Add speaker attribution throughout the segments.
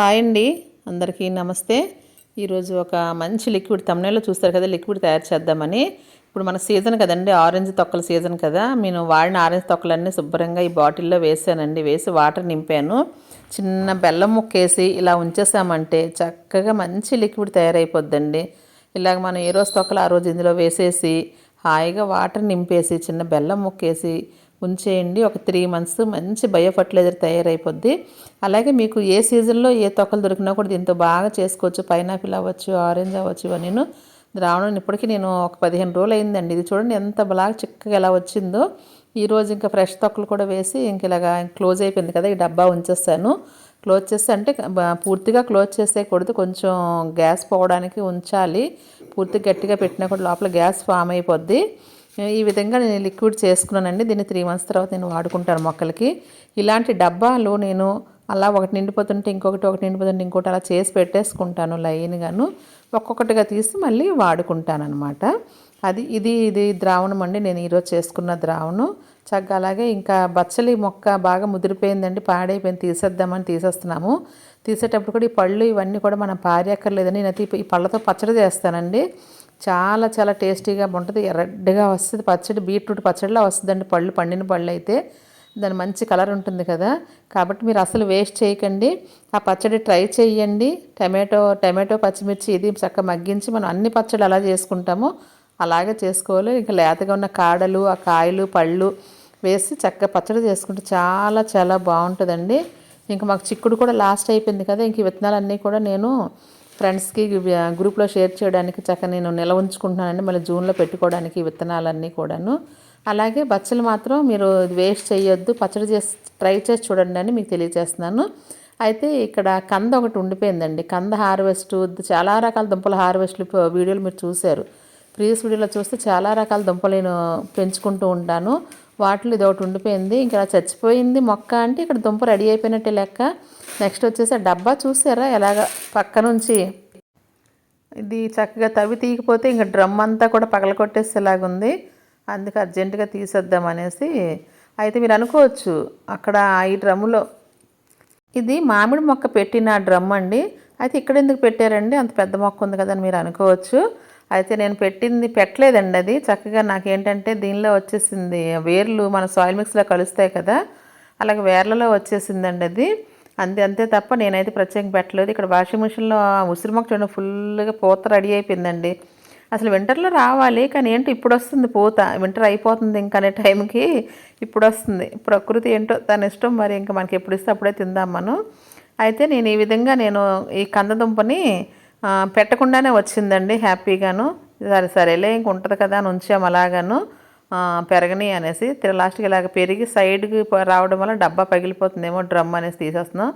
Speaker 1: Hi అండి. అందరికీ నమస్తే. ఈరోజు ఒక మంచి లిక్విడ్ తమ్నేలో చూస్తారు కదా లిక్విడ్ తయారు చేద్దామని. ఇప్పుడు మన సీజన్ కదండి ఆరెంజ్ తొక్కల సీజన్ కదా. నేను వాడిన ఆరెంజ్ తొక్కలన్నీ శుభ్రంగా ఈ బాటిల్లో వేసానండి. వేసి వాటర్ నింపాను. చిన్న బెల్లం ముక్కేసి ఇలా ఉంచేసామంటే చక్కగా మంచి లిక్విడ్ తయారైపోద్దండి. ఇలాగ మనం ఏ రోజు తొక్కలు ఆ రోజు ఇందులో వేసేసి హాయిగా వాటర్ నింపేసి చిన్న బెల్లం ముక్కేసి ఉంచేయండి. ఒక త్రీ మంత్స్ మంచి బయో ఫర్టిలైజర్ తయారైపోద్ది. అలాగే మీకు ఏ సీజన్లో ఏ తొక్కలు దొరికినా కూడా దీంతో బాగా చేసుకోవచ్చు. పైనాపిల్ అవ్వచ్చు ఆరెంజ్ అవ్వచ్చు ఇవన్నీ ద్రావణం ఇప్పటికీ నేను ఒక పదిహేను రోజులు అయిందండి ఇది చూడండి ఎంత బాగా చిక్కగా ఎలా వచ్చిందో. ఈరోజు ఇంకా ఫ్రెష్ తొక్కలు కూడా వేసి ఇంక ఇలాగా క్లోజ్ అయిపోయింది కదా ఈ డబ్బా ఉంచేస్తాను. క్లోజ్ చేస్తే అంటే పూర్తిగా క్లోజ్ చేస్తే చేసేయకూడదు కొంచెం గ్యాస్ పోవడానికి ఉంచాలి. పూర్తిగా గట్టిగా పెట్టినా కూడా లోపల గ్యాస్ ఫామ్ అయిపోద్ది. ఈ విధంగా నేను లిక్విడ్ చేసుకున్నానండి. దీన్ని త్రీ మంత్స్ తర్వాత నేను వాడుకుంటాను మొక్కలకి. ఇలాంటి డబ్బాలు నేను అలా ఒకటి నిండిపోతుంటే ఇంకొకటి ఒకటి నిండిపోతుంటే ఇంకోటి అలా చేసి పెట్టేసుకుంటాను లైన్గాను. ఒక్కొక్కటిగా తీసి మళ్ళీ వాడుకుంటాను అనమాట అది ఇది ఇది ద్రావణం అండి. నేను ఈరోజు చేసుకున్న ద్రావణం. చక్కగా అలాగే ఇంకా బచ్చలి మొక్క బాగా ముదిరిపోయిందండి. పాడైపోయింది. తీసేద్దామని తీసేస్తున్నాము. తీసేటప్పుడు కూడా ఈ పళ్ళు ఇవన్నీ కూడా మనం పారేయక్కర్లేదని నేను ఈ పళ్ళతో పచ్చడి చేస్తానండి. చాలా చాలా టేస్టీగా ఉంటుంది ఎర్రడ్డగా వస్తుంది. పచ్చడి బీట్రూట్ పచ్చడిలా వస్తుందండి. పళ్ళు పండిన పళ్ళు అయితే దాని మంచి కలర్ ఉంటుంది కదా. కాబట్టి మీరు అసలు వేస్ట్ చేయకండి. ఆ పచ్చడి ట్రై చేయండి టమాటో టమాటో పచ్చిమిర్చి ఇది చక్కగా మగ్గించి మనం అన్ని పచ్చడి అలా చేసుకుంటాము. అలాగే చేసుకోవాలి. ఇంకా లేతగా ఉన్న కాడలు ఆ కాయలు పళ్ళు వేసి చక్కగా పచ్చడి చేసుకుంటే చాలా చాలా బాగుంటుందండి. ఇంకా మాకు చిక్కుడు కూడా లాస్ట్ అయిపోయింది కదా. ఇంక విత్తనాలన్నీ కూడా నేను ఫ్రెండ్స్కి గ్రూప్లో షేర్ చేయడానికి చక్కగా నేను నిల ఉంచుకుంటున్నానండి. మళ్ళీ జూన్లో పెట్టుకోవడానికి విత్తనాలన్నీ కూడాను. అలాగే బచ్చలు మాత్రం మీరు వేస్ట్ చేయొద్దు. పచ్చడి చేసి ట్రై చేసి చూడండి అని మీకు తెలియజేస్తున్నాను. అయితే ఇక్కడ కంద ఒకటి ఉండిపోయిందండి. కంద హార్వెస్ట్ చాలా రకాల దుంపల హార్వెస్ట్లు వీడియోలు మీరు చూశారు. ప్రీవియస్ వీడియోలో చూస్తే చాలా రకాల దుంపలు నేను పెంచుకుంటూ ఉంటాను. వాటిలో ఇది ఒకటి ఉండిపోయింది. ఇంకా చచ్చిపోయింది మొక్క అంటే ఇక్కడ దుంప రెడీ అయిపోయినట్టే లెక్క. నెక్స్ట్ వచ్చేసి ఆ డబ్బా చూసారా? ఎలాగ పక్క నుంచి ఇది చక్కగా తవ్వి తీయకపోతే ఇంకా డ్రమ్ అంతా కూడా పగల కొట్టేసేలాగుంది అందుకే అర్జెంటుగా తీసేద్దాం అనేసి. అయితే మీరు అనుకోవచ్చు అక్కడ ఈ డ్రమ్ములో ఇది మామిడి మొక్క పెట్టిన డ్రమ్ అండి. అయితే ఇక్కడ ఎందుకు పెట్టారండి? అంత పెద్ద మొక్క ఉంది కదా అని మీరు అనుకోవచ్చు. అయితే నేను పెట్టింది పెట్టలేదండి అది. చక్కగా నాకేంటంటే దీనిలో వచ్చేసింది వేర్లు మన సాయిల్ మిక్స్లో కలుస్తాయి కదా అలాగే వేర్లలో వచ్చేసిందండి అది. అంతే అంతే తప్ప నేనైతే ప్రత్యేకంగా పెట్టలేదు. ఇక్కడ వాషింగ్ మిషన్లో ఉసిరి మొక్క చూడండి ఫుల్గా పూత రెడీ అయిపోయిందండి. అసలు వింటర్లో రావాలి కానీ ఏంటో ఇప్పుడు వస్తుంది పూత. వింటర్ అయిపోతుంది ఇంకనే అనే టైంకి ఇప్పుడు వస్తుంది. ప్రకృతి ఏంటో తన ఇష్టం మరి ఇంకా మనకి ఎప్పుడు ఇస్తే అప్పుడే తిందాం మనం. అయితే నేను ఈ విధంగా నేను ఈ కందదుంపని పెట్టకుండానే వచ్చిందండి హ్యాపీగాను. సరే సరేలే ఇంక ఉంటుంది కదా అని ఉంచాము అలాగాను. పెరగని అనేసి. లాస్ట్కి ఇలాగ పెరిగి సైడ్కి రావడం వల్ల డబ్బా పగిలిపోతుందేమో డ్రమ్ అనేసి తీసేస్తున్నాం.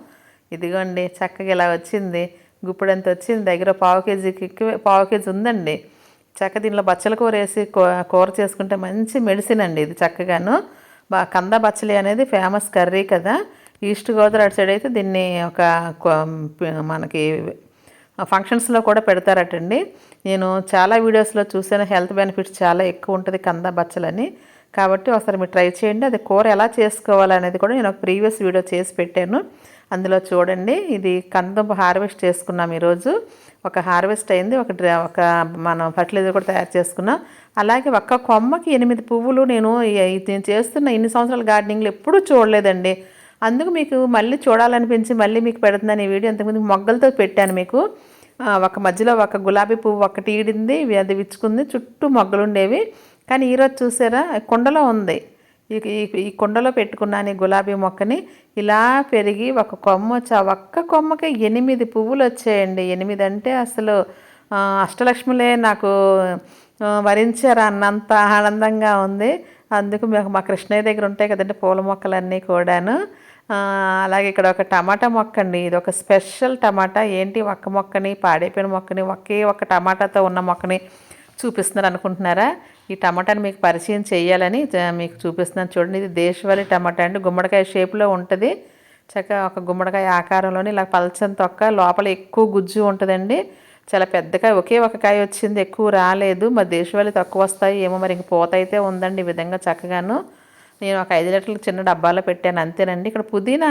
Speaker 1: ఇదిగోండి చక్కగా ఇలా వచ్చింది. గుప్పుడంత వచ్చింది? దగ్గర పావు కేజీకి పావు కేజీ ఉందండి. చక్క దీనిలో బచ్చల కూర వేసి కూర చేసుకుంటే మంచి మెడిసిన్ అండి ఇది చక్కగాను. బా కంద బచ్చలి అనేది ఫేమస్ కర్రీ కదా. ఈస్ట్ గోదావరి అటు సైడ్ అయితే దీన్ని ఒక మనకి ఫంక్షన్స్లో కూడా పెడతారటండి. నేను చాలా వీడియోస్లో చూసాను హెల్త్ బెనిఫిట్స్ చాలా ఎక్కువ ఉంటుంది కంద బచ్చలని. కాబట్టి ఒకసారి మీరు ట్రై చేయండి. అది కూర ఎలా చేసుకోవాలనేది కూడా నేను ఒక ప్రీవియస్ వీడియో చేసి పెట్టాను. అందులో చూడండి ఇది కందదుంప హార్వెస్ట్ చేసుకున్నాం ఈరోజు. ఒక హార్వెస్ట్ అయింది ఒక ఒక మనం ఫర్టిలైజర్ కూడా తయారు చేసుకున్నాం. అలాగే ఒక్క కొమ్మకి ఎనిమిది పువ్వులు నేను నేను చేస్తున్న ఇన్ని సంవత్సరాల గార్డెనింగ్లో ఎప్పుడూ చూడలేదండి. అందుకు మీకు మళ్ళీ చూడాలనిపించి మళ్ళీ మీకు పెడుతున్నాను ఈ వీడియో అంతకుముందు మొగ్గలతో పెట్టాను మీకు. ఒక మధ్యలో ఒక గులాబీ పువ్వు ఒకటి ఈడింది అది విచ్చుకుంది చుట్టూ మొగ్గలు ఉండేవి కానీ ఈరోజు చూసారా కుండలో ఉంది. ఈ ఈ కుండలో పెట్టుకున్నాను ఈ గులాబీ మొక్కని. ఇలా పెరిగి ఒక కొమ్మ వచ్చి ఒక్క కొమ్మకి ఎనిమిది పువ్వులు వచ్చాయండి. ఎనిమిది అంటే అసలు అష్టలక్ష్ములే నాకు వరించారు అన్నంత ఆనందంగా ఉంది. అందుకు మేము మా కృష్ణయ్య దగ్గర ఉంటాయి కదండి పూల మొక్కలన్నీ కూడాను. అలాగే ఇక్కడ ఒక టమాటా మొక్క అండి ఇది ఒక స్పెషల్ టమాటా. ఏంటి? ఒక్క మొక్కని పాడైపోయిన మొక్కని ఒకే ఒక టమాటాతో ఉన్న మొక్కని చూపిస్తున్నారు అనుకుంటున్నారా? ఈ టమాటాని మీకు పరిచయం చేయాలని మీకు చూపిస్తున్నాను. చూడండి ఇది దేశవాళీ టమాటా అండి. గుమ్మడికాయ షేప్లో ఉంటుంది. చక్కగా ఒక గుమ్మడికాయ ఆకారంలోని ఇలా పల్చని తొక్క లోపల ఎక్కువ గుజ్జు ఉంటుందండి. చాలా పెద్దగా ఒకే ఒక కాయ వచ్చింది. ఎక్కువ రాలేదు. మరి దేశవాళీ తక్కువ వస్తాయి ఏమో మరి ఇంక పోత అయితే ఉందండి ఈ విధంగా చక్కగాను. నేను ఒక ఐదు లీటర్లు చిన్న డబ్బాలో పెట్టాను అంతేనండి. ఇక్కడ పుదీనా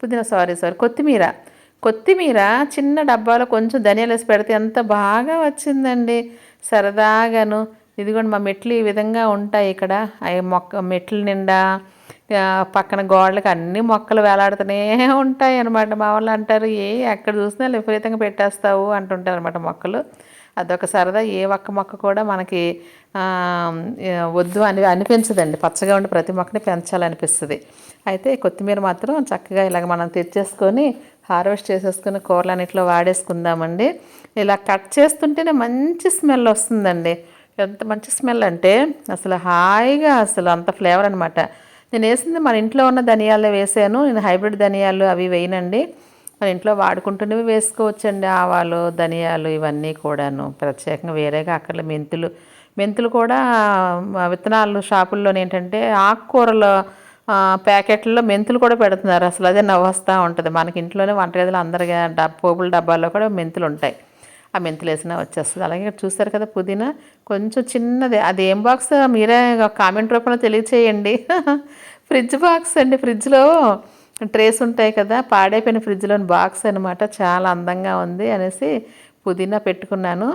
Speaker 1: పుదీనా సారీ సారీ కొత్తిమీర. కొత్తిమీర చిన్న డబ్బాలో కొంచెం ధనియాలు వేసి పెడితే ఎంత బాగా వచ్చిందండి. సరదాగాను. ఇదిగోండి మా మెట్లు ఈ విధంగా ఉంటాయి ఇక్కడ. అవి మొక్క మెట్ల నిండా పక్కన గోడలకు అన్ని మొక్కలు వేలాడుతూనే ఉంటాయి అనమాట మా వాళ్ళు అంటారు ఏ ఎక్కడ చూసినా విపరీతంగా పెట్టేస్తావు అంటుంటారు అనమాట మొక్కలు. అదొక సరదా. ఏ ఒక్క మొక్క కూడా మనకి వద్దు అని అనిపించదండి. పచ్చగా ఉండి ప్రతి మొక్కని పెంచాలనిపిస్తుంది. అయితే కొత్తిమీర మాత్రం చక్కగా ఇలాగ మనం తెచ్చేసుకొని హార్వెస్ట్ చేసేసుకుని కూరలన్నిట్లో వాడేసుకుందామండి. ఇలా కట్ చేస్తుంటేనే మంచి స్మెల్ వస్తుందండి. ఎంత మంచి స్మెల్ అంటే అసలు హాయిగా అసలు అంత ఫ్లేవర్ అనమాట నేను వేసింది మన ఇంట్లో ఉన్న ధనియాలు వేసాను. నేను హైబ్రిడ్ ధనియాలు అవి వేయనండి. మన ఇంట్లో వాడుకుంటున్నవి వేసుకోవచ్చండి ఆవాలు ధనియాలు ఇవన్నీ కూడాను. ప్రత్యేకంగా వేరేగా అక్కడ మెంతులు. మెంతులు కూడా విత్తనాలు షాపుల్లో ఏంటంటే ఆకుకూరల ప్యాకెట్లలో మెంతులు కూడా పెడుతున్నారు. అసలు అదే నవ్వస్తూ ఉంటుంది. మనకి ఇంట్లోనే వంటగదిలో అందరిగా డబ్ పోపుల డబ్బాల్లో కూడా మెంతులు ఉంటాయి. ఆ మెంతులు వేసినా వచ్చేస్తుంది. అలాగే ఇక్కడ చూస్తారు కదా పుదీనా. కొంచెం చిన్నది. అది ఏం బాక్స్? మీరే కామెంట్ రూపంలో తెలియచేయండి. ఫ్రిడ్జ్ బాక్స్ అండి ఫ్రిడ్జ్లో. ట్రేస్ ఉంటాయి కదా పాడైపోయిన ఫ్రిడ్జ్లోని బాక్స్ అనమాట చాలా అందంగా ఉంది అనేసి పుదీనా పెట్టుకున్నాను.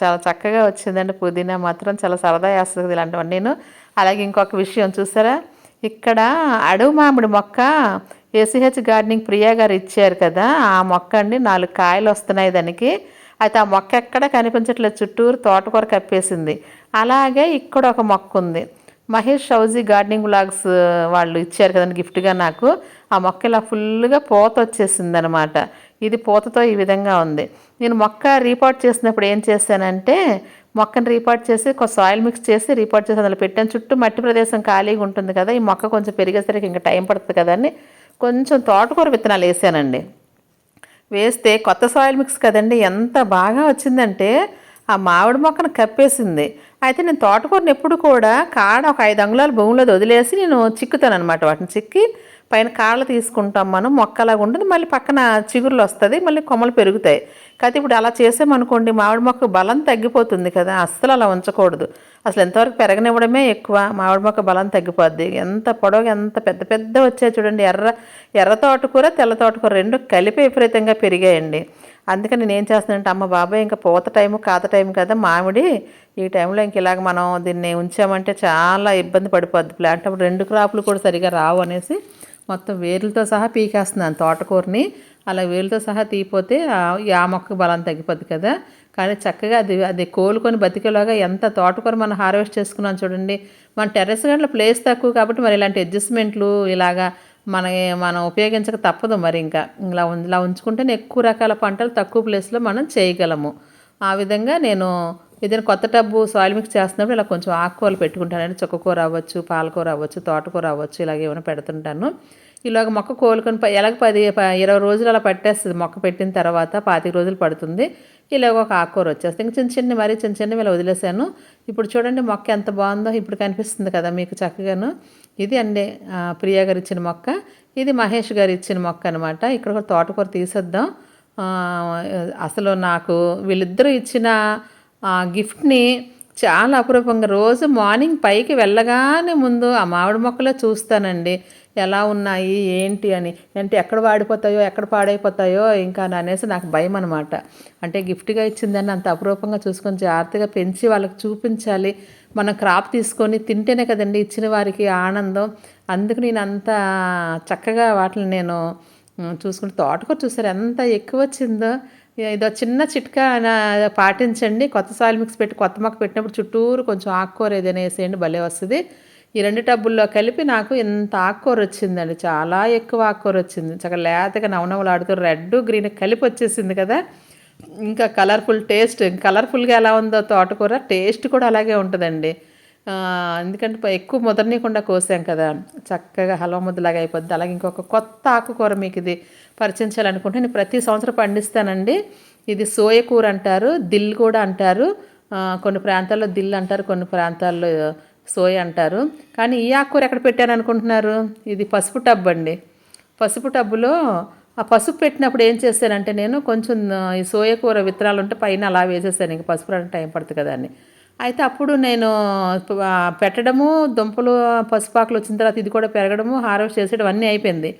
Speaker 1: చాలా చక్కగా వచ్చిందండి పుదీనా మాత్రం చాలా సరదా వేస్తుంది ఇలాంటివన్నీ నేను. అలాగే ఇంకొక విషయం చూసారా? ఇక్కడ అడవి మామిడి మొక్క ఏసీహెచ్ గార్డెనింగ్ ప్రియా గారు ఇచ్చారు కదా ఆ మొక్క అండి నాలుగు కాయలు వస్తున్నాయి దానికి. అయితే ఆ మొక్క ఎక్కడ కనిపించట్లేదు చుట్టూరు తోటకూర కప్పేసింది. అలాగే ఇక్కడ ఒక మొక్క ఉంది. మహేష్ షౌజీ గార్డెనింగ్ బ్లాగ్స్ వాళ్ళు ఇచ్చారు కదండి గిఫ్ట్గా నాకు. ఆ మొక్క ఇలా ఫుల్గా పూత వచ్చేసింది అనమాట ఇది పూతతో ఈ విధంగా ఉంది. నేను మొక్క రీపాట్ చేసినప్పుడు ఏం చేశానంటే మొక్కను రీపాట్ చేసి ఒక సాయిల్ మిక్స్ చేసి రీపాట్ చేసి అందులో పెట్టాను. చుట్టూ మట్టి ప్రదేశం ఖాళీగా ఉంటుంది కదా ఈ మొక్క కొంచెం పెరిగేసరికి ఇంకా టైం పడుతుంది కదా అని కొంచెం తోటకూర విత్తనాలు వేసానండి. వేస్తే కొత్త సాయిల్ మిక్స్ కదండి ఎంత బాగా వచ్చిందంటే ఆ మామిడి మొక్కను కప్పేసింది. అయితే నేను తోటకూరని ఎప్పుడు కూడా కాడ ఒక ఐదు అంగుళాల భూమిలో వదిలేసి నేను చిక్కుతాను అనమాట వాటిని చిక్కి పైన కాళ్ళు తీసుకుంటాం మనం మొక్కలాగా ఉంటుంది. మళ్ళీ పక్కన చిగురులు వస్తుంది మళ్ళీ కొమ్మలు పెరుగుతాయి. కాకపోతే ఇప్పుడు అలా చేసామనుకోండి మామిడి మొక్క బలం తగ్గిపోతుంది కదా అస్సలు అలా ఉంచకూడదు. అసలు ఎంతవరకు పెరగనివ్వడమే ఎక్కువ మామిడి మొక్క బలం తగ్గిపోద్ది. ఎంత పొడవుగా ఎంత పెద్ద పెద్ద వచ్చాయి చూడండి. ఎర్ర ఎర్ర తోటకూర తెల్ల తోటకూర రెండు కలిపి విపరీతంగా పెరిగాయండి. అందుకని నేను ఏం చేస్తున్నానంటే అమ్మ బాబాయ్ ఇంకా పూత టైము కాత టైం కదా మామిడి ఈ టైంలో ఇంక ఇలాగ మనం దీన్ని ఉంచామంటే చాలా ఇబ్బంది పడిపోద్ది. ప్లాంట్ అప్పుడు రెండు క్రాపులు కూడా సరిగా రావు అనేసి మొత్తం వేర్లతో సహా పీకేస్తున్నాను తోటకూరని. అలా వేర్లతో సహా తీపోతే ఆ- ఆ మొక్క బలం తగ్గిపోద్ది కదా. కానీ చక్కగా అది అది కోలుకొని బతికేలాగా ఎంత తోటకూర మనం హార్వెస్ట్ చేసుకున్నాం చూడండి. మన టెర్రస్ గంటల ప్లేస్ తక్కువ కాబట్టి మరి ఇలాంటి అడ్జస్ట్మెంట్లు ఇలాగా మన మనం ఉపయోగించక తప్పదు మరి ఇంకా. ఇలా ఇలా ఉంచుకుంటేనే ఎక్కువ రకాల పంటలు తక్కువ ప్లేస్లో మనం చేయగలము. ఆ విధంగా నేను ఏదైనా కొత్త టబ్బు సాయిల్ మిక్స్ చేస్తున్నప్పుడు ఇలా కొంచెం ఆకుకూరలు పెట్టుకుంటానండి. చుక్కకూర అవ్వచ్చు పాలకూర అవ్వచ్చు తోటకూర అవ్వచ్చు ఇలాగ ఏమైనా పెడుతుంటాను. ఇలాగ మొక్క కోలుకొని ఎలాగ పది ఇరవై రోజులు అలా పట్టేస్తుంది. మొక్క పెట్టిన తర్వాత పాతిక రోజులు పడుతుంది. ఇలాగ ఒక ఆకుకూర వచ్చేస్తుంది. ఇంకా చిన్న చిన్న మరీ చిన్న చిన్నవి ఇలా వదిలేసాను. ఇప్పుడు చూడండి మొక్క ఎంత బాగుందో ఇప్పుడు కనిపిస్తుంది కదా మీకు చక్కగాను. ఇది అండి ప్రియా గారు ఇచ్చిన మొక్క. ఇది మహేష్ గారు ఇచ్చిన మొక్క అనమాట ఇక్కడ కూడా తోటకూర తీసేద్దాం. అసలు నాకు వీళ్ళిద్దరూ ఇచ్చిన ఆ గిఫ్ట్ని చాలా అపురూపంగా రోజు మార్నింగ్ పైకి వెళ్ళగానే ముందు ఆ మామిడి మొక్కలే చూస్తానండి. ఎలా ఉన్నాయి ఏంటి అని. అంటే ఎక్కడ వాడిపోతాయో ఎక్కడ పాడైపోతాయో ఇంకా అనేసి నాకు భయం అనమాట అంటే గిఫ్ట్గా ఇచ్చిందని అంత అపురూపంగా చూసుకొని జాగ్రత్తగా పెంచి వాళ్ళకి చూపించాలి. మనం క్రాప్ తీసుకొని తింటేనే కదండి ఇచ్చిన వారికి ఆనందం. అందుకు నేను అంత చక్కగా వాటిని నేను చూసుకుని చూసుకుంటే తోటకూర చూసారు. ఎంత ఎక్కువ వచ్చిందో ఇదో చిన్న చిట్కా పాటించండి. కొత్త సాయిల్ మిక్స్ పెట్టి కొత్త మొక్క పెట్టినప్పుడు చుట్టూరు కొంచెం ఆకుకూర ఏదైనా వేసేయండి భలే వస్తుంది. ఈ రెండు టబ్బుల్లో కలిపి నాకు ఇంత ఆకుకూర వచ్చిందండి. చాలా ఎక్కువ ఆకుకూర వచ్చింది. చక్కగా లేతగా నవనవలాడుతూ రెడ్ గ్రీన్ కలిపి వచ్చేసింది కదా. ఇంకా కలర్ఫుల్ టేస్ట్ కలర్ఫుల్గా ఎలా ఉందో తోటకూర టేస్ట్ కూడా అలాగే ఉంటుందండి. ఎందుకంటే ఎక్కువ ముదరనీయకుండా కోసాం కదా. చక్కగా హల్వా ముద్దలాగా అయిపోద్ది. అలాగే ఇంకొక కొత్త ఆకుకూర మీకు ఇది పరిచయించాలనుకుంటే నేను ప్రతి సంవత్సరం పండిస్తానండి. ఇది సోయ కూర అంటారు దిల్ కూడా అంటారు. కొన్ని ప్రాంతాల్లో దిల్ అంటారు కొన్ని ప్రాంతాల్లో సోయ అంటారు. కానీ ఈ ఆకుకూర ఎక్కడ పెట్టాను అనుకుంటున్నారు ఇది పసుపు టబ్ అండి. పసుపు టబ్బులో ఆ పసుపు పెట్టినప్పుడు ఏం చేశానంటే నేను కొంచెం ఈ సోయ కూర విత్తనాలు ఉంటే పైన అలా వేసేసాను. ఇంక పసుపు రావడం టైం పడుతుంది కదా అని. అయితే అప్పుడు నేను పెట్టడము దుంపలు పసుపాకులు వచ్చిన తర్వాత ఇది కూడా పెరగడము హార్వెస్ట్ చేసేయడం అన్నీ అయిపోయింది.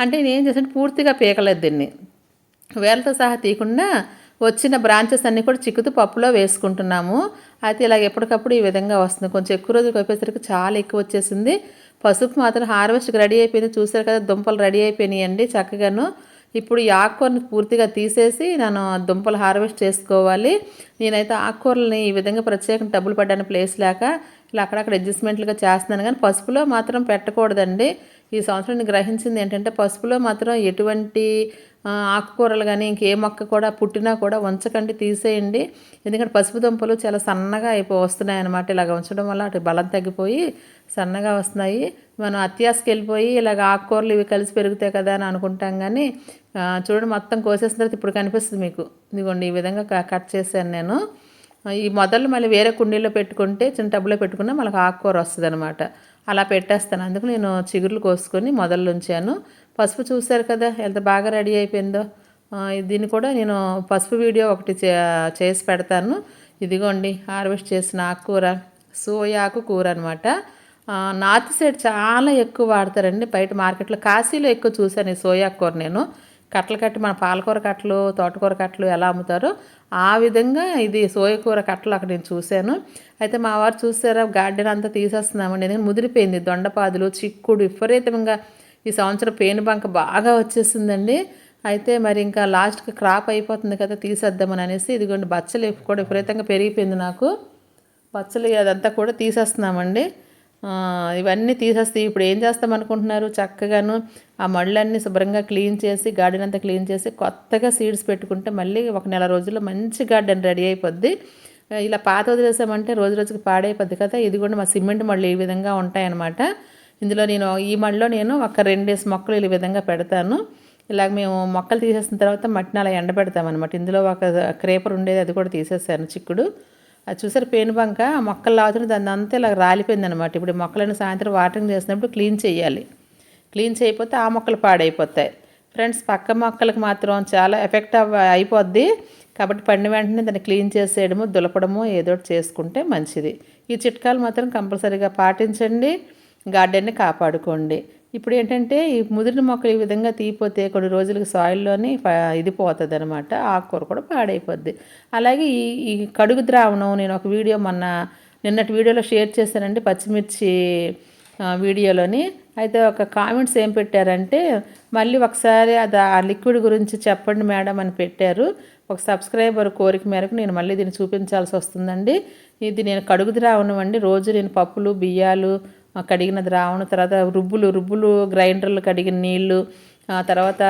Speaker 1: అంటే నేను ఏం చేసాను పూర్తిగా పీకలేదు దీన్ని. వేలతో సహా తీయకుండా వచ్చిన బ్రాంచెస్ అన్నీ కూడా చిక్కుతూ పప్పులో వేసుకుంటున్నాము. అయితే ఇలా ఎప్పటికప్పుడు ఈ విధంగా వస్తుంది. కొంచెం ఎక్కువ రోజులు అయిపోయేసరికి చాలా ఎక్కువ వచ్చేసింది. పసుపు మాత్రం హార్వెస్ట్కి రెడీ అయిపోయింది. చూసారు కదా దుంపలు రెడీ అయిపోయినాయండి చక్కగాను. ఇప్పుడు ఈ ఆకుకూరని పూర్తిగా తీసేసి నేను దుంపలు హార్వెస్ట్ చేసుకోవాలి. నేనైతే ఆకుకూరలని ఈ విధంగా ప్రత్యేకంగా డబ్బులు పడ్డాను ప్లేస్ లేక. ఇలా అక్కడక్కడ అడ్జస్ట్మెంట్లుగా చేస్తున్నాను. కానీ పసుపులో మాత్రం పెట్టకూడదండి. ఈ సంవత్సరం గ్రహించింది ఏంటంటే పసుపులో మాత్రం ఎటువంటి ఆకుకూరలు కానీ ఇంకే మొక్క కూడా పుట్టినా కూడా ఉంచకండి తీసేయండి. ఎందుకంటే పసుపు దుంపలు చాలా సన్నగా అయిపో వస్తున్నాయి అనమాట ఇలాగ ఉంచడం వల్ల అటు బలం తగ్గిపోయి సన్నగా వస్తున్నాయి. మనం అత్యాసకి వెళ్ళిపోయి ఇలాగ ఆకుకూరలు ఇవి కలిసి పెరుగుతాయి కదా అని అనుకుంటాం కానీ చూడండి మొత్తం కోసేసిన తర్వాత ఇప్పుడు కనిపిస్తుంది మీకు. ఇదిగోండి ఈ విధంగా క- కట్ చేశాను నేను. ఈ మొదలు మళ్ళీ వేరే కుండీలో పెట్టుకుంటే చిన్న టబ్బులో పెట్టుకున్నా మనకు ఆకుకూర వస్తుంది అనమాట అలా పెట్టేస్తాను. అందుకు నేను చిగుర్లు కోసుకొని మొదలు ఉంచాను. పసుపు చూశారు కదా ఎంత బాగా రెడీ అయిపోయిందో. దీన్ని కూడా నేను పసుపు వీడియో ఒకటి చే- చేసి పెడతాను. ఇదిగోండి హార్వెస్ట్ చేసిన ఆకుకూర సోయాకు కూర అనమాట నార్త్ సైడ్ చాలా ఎక్కువ వాడతారండి. బయట మార్కెట్లో కాశీలో ఎక్కువ చూశాను ఈ సోయా కూర నేను. కట్టలు కట్టి మన పాలకూర కట్టలు తోటకూర కట్టలు ఎలా అమ్ముతారో ఆ విధంగా ఇది సోయకూర కట్టలు అక్కడ నేను చూశాను. అయితే మా వారు చూసారా గార్డెన్ అంతా తీసేస్తున్నామండి. ఎందుకంటే ముదిరిపోయింది. దొండపాదులు చిక్కుడు విపరీతంగా ఈ సంవత్సరం పేనుబంక బాగా వచ్చేసిందండి. అయితే మరి ఇంకా లాస్ట్కి క్రాప్ అయిపోతుంది కదా తీసేద్దామని అనేసి ఇదిగోండి బచ్చలు కూడా విపరీతంగా పెరిగిపోయింది నాకు. బచ్చలు అదంతా కూడా తీసేస్తున్నామండి. ఇవన్నీ తీసేస్తే ఇప్పుడు ఏం చేస్తాం అనుకుంటున్నారు? చక్కగాను ఆ మళ్ళన్నీ శుభ్రంగా క్లీన్ చేసి గార్డెన్ అంతా క్లీన్ చేసి కొత్తగా సీడ్స్ పెట్టుకుంటే మళ్ళీ ఒక నెల రోజుల్లో మంచి గార్డెన్ రెడీ అయిపోద్ది. ఇలా పాత వదిలేసామంటే రోజు రోజుకి పాడైపోద్ది కదా. ఇది కూడా మా సిమెంట్ మళ్ళీ ఈ విధంగా ఉంటాయన్నమాట. ఇందులో నేను ఈ మళ్ళీలో నేను ఒక రెండేసి మొక్కలు ఈ విధంగా పెడతాను. ఇలాగ మేము మొక్కలు తీసేసిన తర్వాత మట్టిని అలా ఎండబెడతామన్నమాట. ఇందులో ఒక క్రేపర్ ఉండేది అది కూడా తీసేసాను చిక్కుడు. అది చూసారు పేనుబంక మొక్కలు లాగుతుంటే దాన్ని అంతా ఇలా రాలిపోయింది అనమాట ఇప్పుడు మొక్కలను సాయంత్రం వాటరింగ్ చేసినప్పుడు క్లీన్ చేయాలి. క్లీన్ చేయకపోతే ఆ మొక్కలు పాడైపోతాయి. ఫ్రెండ్స్ పక్క మొక్కలకు మాత్రం చాలా ఎఫెక్ట్ అయిపోద్ది. కాబట్టి పండిన వెంటనే దాన్ని క్లీన్ చేసేయడము దులపడము ఏదో ఒకటి చేసుకుంటే మంచిది. ఈ చిట్కాలు మాత్రం కంపల్సరీగా పాటించండి. గార్డెన్ని కాపాడుకోండి. ఇప్పుడు ఏంటంటే ఈ ముదిరిన మొక్కలు ఈ విధంగా తీయిపోతే కొన్ని రోజులకి సాయిల్లోని ఇది పోతుంది అనమాట ఆకుకూర కూడా పాడైపోద్ది. అలాగే ఈ ఈ కడుగు ద్రావణం నేను ఒక వీడియో మొన్న నిన్నటి వీడియోలో షేర్ చేశానండి పచ్చిమిర్చి వీడియోలోని. అయితే ఒక కామెంట్స్ ఏం పెట్టారంటే మళ్ళీ ఒకసారి అది ఆ లిక్విడ్ గురించి చెప్పండి మేడం అని పెట్టారు. ఒక సబ్స్క్రైబర్ కోరిక మేరకు నేను మళ్ళీ దీన్ని చూపించాల్సి వస్తుందండి. ఇది నేను కడుగు ద్రావణం అండి రోజు నేను పప్పులు బియ్యాలు కడిగిన ద్రావణం తర్వాత రుబ్బులు రుబ్బులు గ్రైండర్లు కడిగిన నీళ్ళు ఆ తర్వాత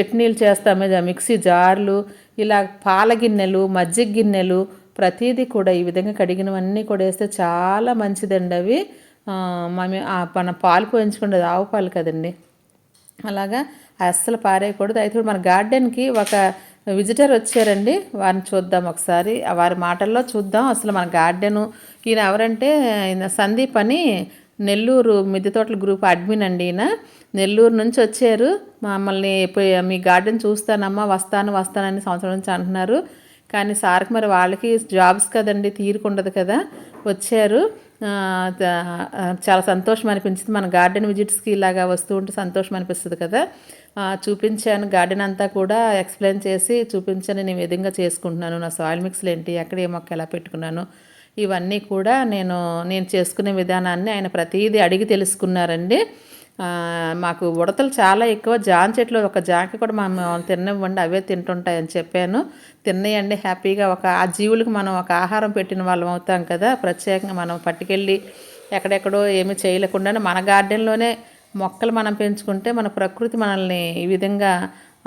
Speaker 1: చట్నీలు చేస్తామే మిక్సీ జార్లు ఇలా పాల గిన్నెలు మజ్జిగ గిన్నెలు ప్రతిదీ కూడా ఈ విధంగా కడిగినవన్నీ కూడా వేస్తే చాలా మంచిదండి అవి. ఆ, మన పాలు పోయించుకునేది ఆవు పాలు కదండి. అలాగా అస్సలు పారేయకూడదు. అయితే మన గార్డెన్కి ఒక విజిటర్ వచ్చారండి. వారిని చూద్దాం ఒకసారి. వారి మాటల్లో చూద్దాం. అసలు మన గార్డెను ఈయన ఎవరంటే ఈయన సందీప్ అని నెల్లూరు మిద్దె తోటల గ్రూప్ అడ్మిన్ అండి ఈయన. నెల్లూరు నుంచి వచ్చారు. మమ్మల్ని మీ గార్డెన్ చూస్తానమ్మా వస్తాను వస్తానని సంవత్సరం నుంచి అంటున్నారు. కానీ సార్కి మరి వాళ్ళకి జాబ్స్ కదండి తీరుకుండదు కదా. వచ్చారు. చాలా సంతోషం అనిపించింది. మన గార్డెన్ విజిట్స్కి ఇలాగా వస్తూ ఉంటే సంతోషం అనిపిస్తుంది కదా. చూపించాను. గార్డెన్ అంతా కూడా ఎక్స్ప్లెయిన్ చేసి చూపించాను నేను విధంగా చేసుకుంటున్నాను. నా సాయిల్ మిక్స్లు ఏంటి ఎక్కడ ఏ మొక్క ఎలా పెట్టుకున్నాను ఇవన్నీ కూడా నేను నేను చేసుకునే విధానాన్ని ఆయన ప్రతిదీ అడిగి తెలుసుకున్నారండి. మాకు ఉడతలు చాలా ఎక్కువ. జాన్ చెట్లు ఒక జాకి కూడా మనం తిననివ్వండి అవే తింటుంటాయని చెప్పాను. తిన్నాయండి హ్యాపీగా ఒక ఆ జీవులకు మనం ఒక ఆహారం పెట్టిన వాళ్ళం అవుతాం కదా. ప్రత్యేకంగా మనం పట్టుకెళ్ళి ఎక్కడెక్కడో ఏమీ చేయలేకుండానే మన గార్డెన్లోనే మొక్కలు మనం పెంచుకుంటే మన ప్రకృతి మనల్ని ఈ విధంగా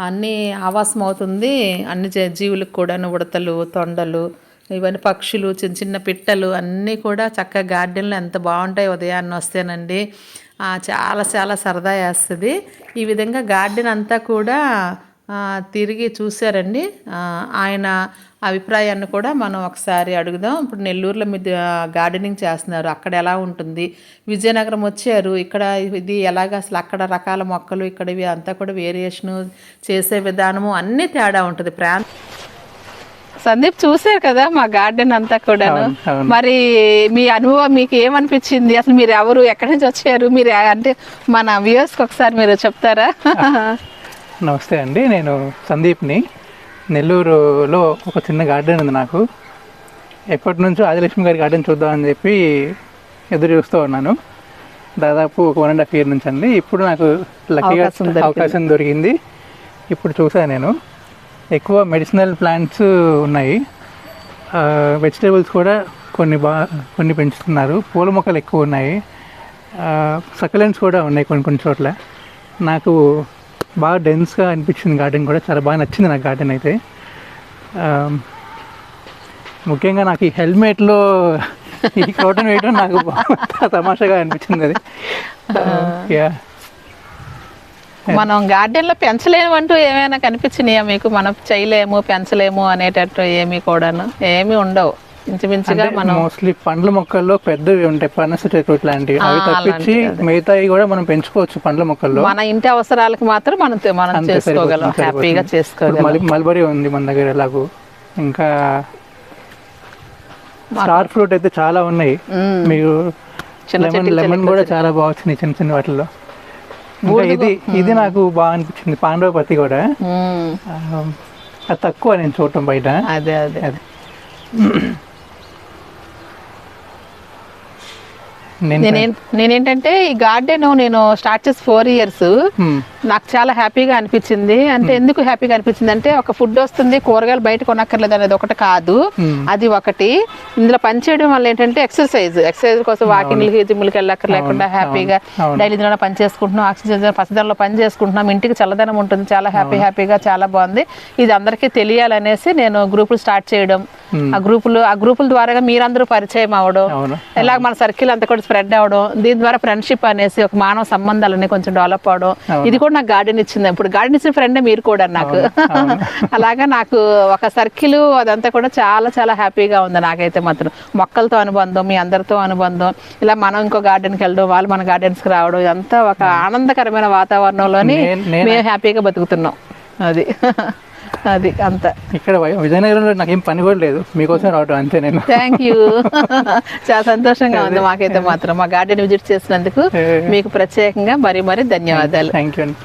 Speaker 1: అన్నీ ఆవాసం అవుతుంది. అన్ని జీవులకు కూడాను ఉడతలు తొండలు ఇవన్నీ పక్షులు చిన్న చిన్న పిట్టలు అన్నీ కూడా చక్కగా గార్డెన్లో ఎంత బాగుంటాయి ఉదయాన్నే వస్తేనండి. చాలా చాలా సరదా వేస్తుంది. ఈ విధంగా గార్డెన్ అంతా కూడా తిరిగి చూశారండి. ఆయన అభిప్రాయాన్ని కూడా మనం ఒకసారి అడుగుదాం. ఇప్పుడు నెల్లూరులో మీద గార్డెనింగ్ చేస్తున్నారు. అక్కడ ఎలా ఉంటుంది? విజయనగరం వచ్చారు. ఇక్కడ ఇది ఎలాగ అసలు అక్కడ రకాల మొక్కలు ఇక్కడ అంతా కూడా వేరియేషను చేసే విధానము అన్నీ తేడా ఉంటుంది. ప్రాంత సందీప్ చూసారు కదా మా గార్డెన్ అంతా కూడా మరి మీ అనుభవం మీకు ఏమనిపించింది? అసలు మీరు ఎవరు? ఎక్కడి నుంచి వచ్చారు? మీరు అంటే మన వ్యూవర్స్ ఒకసారి మీరు చెప్తారా?
Speaker 2: నమస్తే అండి నేను సందీప్ని. నెల్లూరులో ఒక చిన్న గార్డెన్ ఉంది నాకు. ఎప్పటి నుంచో ఆదిలక్ష్మి గారి గార్డెన్ చూద్దామని చెప్పి ఎదురు చూస్తూ ఉన్నాను. దాదాపు ఒక వన్ అండ్ హాఫ్ ఇయర్ నుంచి అండి. ఇప్పుడు నాకు లక్కీగా
Speaker 1: అవకాశం దొరికింది.
Speaker 2: అవకాశం దొరికింది. ఇప్పుడు చూసాను నేను. ఎక్కువ మెడిసినల్ ప్లాంట్స్ ఉన్నాయి. వెజిటేబుల్స్ కూడా కొన్ని బా కొన్ని పెంచుతున్నారు. పూల మొక్కలు ఎక్కువ ఉన్నాయి. సకలెంట్స్ కూడా ఉన్నాయి కొన్ని కొన్ని చోట్ల. నాకు బాగా డెన్స్గా అనిపించింది గార్డెన్ కూడా. చాలా బాగా నచ్చింది నాకు గార్డెన్ అయితే. ముఖ్యంగా నాకు ఈ హెల్మెట్లో ఈ క్రోటన్ వేయడం నాకు బాగా తమాషాగా అనిపించింది అది. యా
Speaker 1: మనం గార్డెన్లో పెంచలేము అంటూ ఏమైనా కనిపించినాయా మీకు? మనం చేయలేము పెంచలేము అనేటట్టు ఏమీ కూడాను? ఏమీ ఉండవు. ఇంచుమించుగా మనం
Speaker 2: మోస్ట్లీ పండ్ల మొక్కల్లో పెద్దవి ఉంటాయి పనస చెట్టు ఇట్లాంటివి అవి తప్పించి మిగతాయి కూడా మనం పెంచుకోవచ్చు పండ్ల మొక్కల్లో.
Speaker 1: మన ఇంటి అవసరాలకు మాత్రం మనం మనం చేసుకోగలం హ్యాపీగా. చేసుకోగలం.
Speaker 2: మల్బరీ ఉంది మన దగ్గర ఎలాగో. ఇంకా స్టార్ ఫ్రూట్ అయితే చాలా ఉన్నాయి. మీరు లెమన్ లెమన్ కూడా చాలా బాగా వచ్చినాయి చిన్న చిన్న వాటిల్లో. ఇంకా ఇది ఇది నాకు బాగా అనిపించింది పాండవపతి కూడా.
Speaker 1: మ్మ్.
Speaker 2: ఆ, అది తక్కువ నేను చూడటం బయట.
Speaker 1: అదే అదే.
Speaker 2: అది. నేను
Speaker 1: నేనేం నేనేంటంటే ఈ గార్డెన్ నేను స్టార్ట్ చేసి ఫోర్ ఇయర్స్. నాకు చాలా హ్యాపీగా అనిపించింది. అంటే ఎందుకు హ్యాపీగా అనిపించింది అంటే ఒక ఫుడ్ వస్తుంది కూరగాయలు బయట కొనక్కర్లేదు అనేది ఒకటి కాదు.
Speaker 2: మ్మ్.
Speaker 1: అది ఒకటి. ఇందులో పని చేయడం వల్ల ఏంటంటే ఎక్సర్సైజ్ ఎక్సర్సైజ్ కోసం వాకింగ్లకి జిమ్లకి వెళ్ళక్కర్లేకుండా హ్యాపీగా
Speaker 2: అవును.
Speaker 1: డైలీ ఇందులో పని చేసుకుంటున్నాం ఆక్సిజన్ పచ్చదనంలో పని చేసుకుంటున్నాం ఇంటికి చల్లదనం ఉంటుంది చాలా హ్యాపీ హ్యాపీగా చాలా బాగుంది. ఇది అందరికీ తెలియాలనేసి నేను గ్రూపులు స్టార్ట్ చేయడం. ఆ గ్రూపులు ఆ గ్రూపుల ద్వారా మీరందరూ పరిచయం అవ్వడం
Speaker 2: అవును.
Speaker 1: ఇలా మన సర్కిల్ అంతా కూడా స్ప్రెడ్ అవడం. దీని ద్వారా ఫ్రెండ్షిప్ అనేసి ఒక మానవ సంబంధాలన్నీ కొంచెం డెవలప్ అవడం. ఇది కూడా నాకు గార్డెన్ ఇచ్చింది. ఇప్పుడు గార్డెన్ ఇచ్చిన ఫ్రెండే మీరు కూడా నాకు. అలాగా నాకు ఒక సర్కిల్ అదంతా కూడా చాలా చాలా హ్యాపీగా ఉంది నాకైతే మాత్రం. మొక్కలతో అనుబంధం మీ అందరితో అనుబంధం. ఇలా మనం ఇంకో గార్డెన్కి వెళ్ళడం వాళ్ళు మన గardens కి రావడం ఇదంతా ఒక ఆనందకరమైన వాతావరణంలోని మేము హ్యాపీగా బతుకుతున్నాం. అది. అది అంత.
Speaker 2: ఇక్కడ విజయనగరంలో నాకేం పని కూడా లేదు. మీకోసం రావటం అంతే నేను.
Speaker 1: థ్యాంక్ యూ చాలా సంతోషంగా ఉంది మాకైతే మాత్రం. మా గార్డెన్ విజిట్ చేసినందుకు
Speaker 2: ఏ.
Speaker 1: మీకు ప్రత్యేకంగా మరీ మరీ ధన్యవాదాలు.
Speaker 2: థ్యాంక్ యూ అండి.